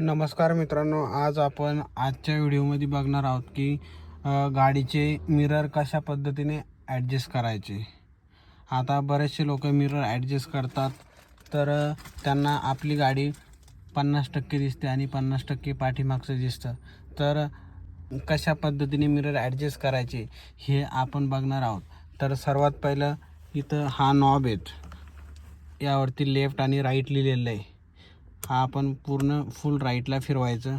नमस्कार मित्रांनो आज आपण आजच्या व्हिडिओमध्ये बघणार आहोत की गाडीचे मिरर कशा पद्धतीने ॲडजस्ट करायचे. आता बरेचसे लोक मिरर ॲडजस्ट करतात तर त्यांना आपली गाडी पन्नास टक्के दिसते आणि पन्नास टक्के पाठीमागचं दिसतं. तर कशा पद्धतीने मिरर ॲडजस्ट करायचे हे आपण बघणार आहोत. तर सर्वात पहिलं इथं हा नॉब आहेत. यावरती लेफ्ट आणि राईट लिहिलेलं आहे. हा आपण पूर्ण फुल राईटला फिरवायचं.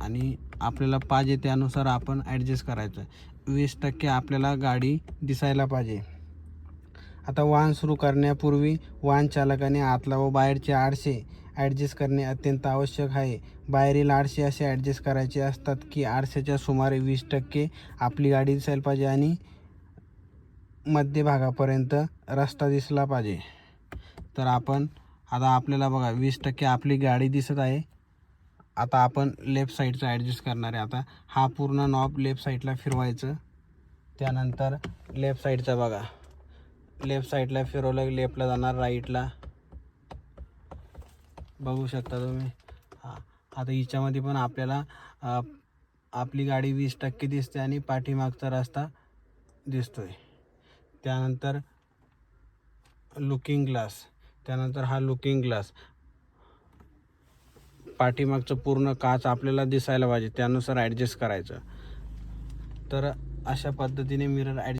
आणि आपल्याला पाहिजे त्यानुसार आपण ॲडजस्ट करायचं. वीस टक्के आपल्याला गाडी दिसायला पाहिजे. आता वाहन सुरू करण्यापूर्वी वाहन चालकाने आतला व बाहेरचे आरसे ॲडजस्ट करणे अत्यंत आवश्यक आहे. बाहेरील आरसे असे ॲडजस्ट करायचे असतात की आरशाच्या सुमारे वीस टक्के आपली गाडी दिसायला पाहिजे आणि मध्यभागापर्यंत रस्ता दिसला पाहिजे. तर आपण आता आपल्याला बघा वीस टक्के आपली गाडी दिसत आहे. आता आपण लेफ्ट साईडचा ॲडजस्ट करणार आहे. आता हा पूर्ण नॉब लेफ्ट साईडला फिरवायचं. त्यानंतर लेफ्ट साईडचा बघा. लेफ्ट साईडला फिरवलं लेफ्टला जाणार राईटला बघू शकता तुम्ही. हां आता हिच्यामध्ये पण आपल्याला आपली गाडी वीस टक्के दिसते आणि पाठीमागचा रस्ता दिसतोय. त्यानंतर लुकिंग ग्लास त्यानंतर हा लुकिंग ग्लास पाठीमागचं पूर्ण काच आपल्याला दिसायला पाहिजे त्यानुसार ॲडजस्ट करायचं. तर अशा पद्धतीने मिरर ॲड